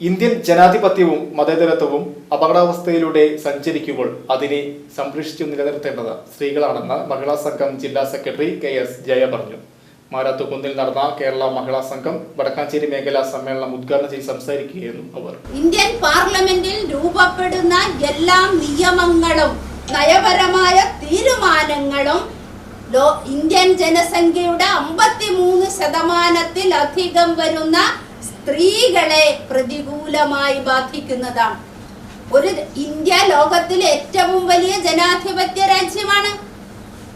Indian ജനാധിപത്യവും മതേതരത്വവും അപകടാവസ്ഥയിലൂടെ സഞ്ചരിക്കുമ്പോൾ അതിനെ സംരക്ഷിച്ചു നിലനിർത്തേണ്ടത് സ്ത്രീകളാണെന്ന് മഹിളാ സംഘം ജില്ലാ സെക്രട്ടറി കെ എസ് ജയ പറഞ്ഞു. മാരാത്തുകുന്നിൽ നടന്ന കേരള മഹിളാ സംഘം വടക്കാഞ്ചേരി മേഖലാ സമ്മേളനം ഉദ്ഘാടനം ചെയ്ത് സംസാരിക്കുകയായിരുന്നു അവർ. ഇന്ത്യൻ പാർലമെന്റിൽ രൂപപ്പെടുന്ന എല്ലാ നിയമങ്ങളും നയപരമായ തീരുമാനങ്ങളും ഇന്ത്യൻ ജനസംഖ്യയുടെ അമ്പത്തിമൂന്ന് ശതമാനത്തിലധികം വരുന്ന സ്ത്രീകളെ പ്രതികൂലമായി ബാധിക്കുന്നതാണ്. ഒരു ഇന്ത്യ ലോകത്തിലെ ഏറ്റവും വലിയ ജനാധിപത്യ രാജ്യമാണ്.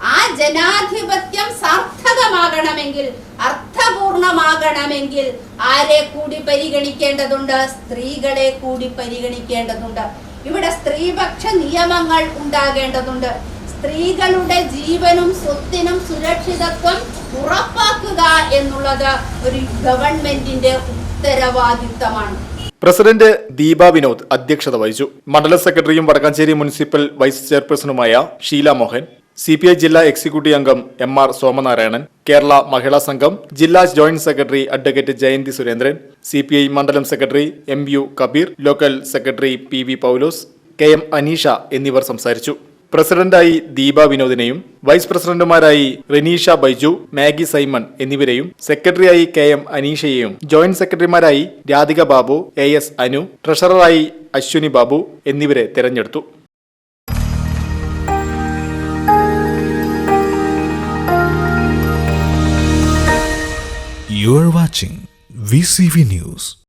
ആ ജനാധിപത്യം സാർത്ഥകമാകണമെങ്കിൽ അർത്ഥപൂർണമാകണമെങ്കിൽ ആരെ കൂടി പരിഗണിക്കേണ്ടതുണ്ട്? സ്ത്രീകളെ കൂടി പരിഗണിക്കേണ്ടതുണ്ട്. ഇവിടെ സ്ത്രീപക്ഷ നിയമങ്ങൾ ഉണ്ടാകേണ്ടതുണ്ട്. സ്ത്രീകളുടെ ജീവനും സ്വത്തിനും സുരക്ഷിതത്വം ഉറപ്പാക്കുക എന്നുള്ളത് ഒരു ഗവൺമെന്റിന്റെ ഉത്തരവാദിത്തമാണ്. പ്രസിഡന്റ് ദീപ വിനോദ് അധ്യക്ഷത വഹിച്ചു. മണ്ഡലം സെക്രട്ടറിയും Vadakkanchery municipal vice ചെയർപേഴ്സണുമായ Sheela Mohan C P I ജില്ലാ എക്സിക്യൂട്ടീവ് അംഗം എം ആർ സോമനാരായണൻ കേരള മഹിളാ സംഘം ജില്ലാ joint secretary advocate Jayanthi Surendran C P I മണ്ഡലം secretary M U Kabeer local secretary P V Paulose K M Aneesha എന്നിവർ സംസാരിച്ചു. പ്രസിഡന്റായി ദീപ വിനോദിനെയും വൈസ് പ്രസിഡന്റുമാരായി Reneesha Baiju Maggi Simon എന്നിവരെയും സെക്രട്ടറിയായി കെ എം അനീഷയെയും ജോയിന്റ് സെക്രട്ടറിമാരായി രാധിക ബാബു എ എസ് അനു ട്രഷററായി അശ്വിനി ബാബു എന്നിവരെ തെരഞ്ഞെടുത്തു You watching VCV News.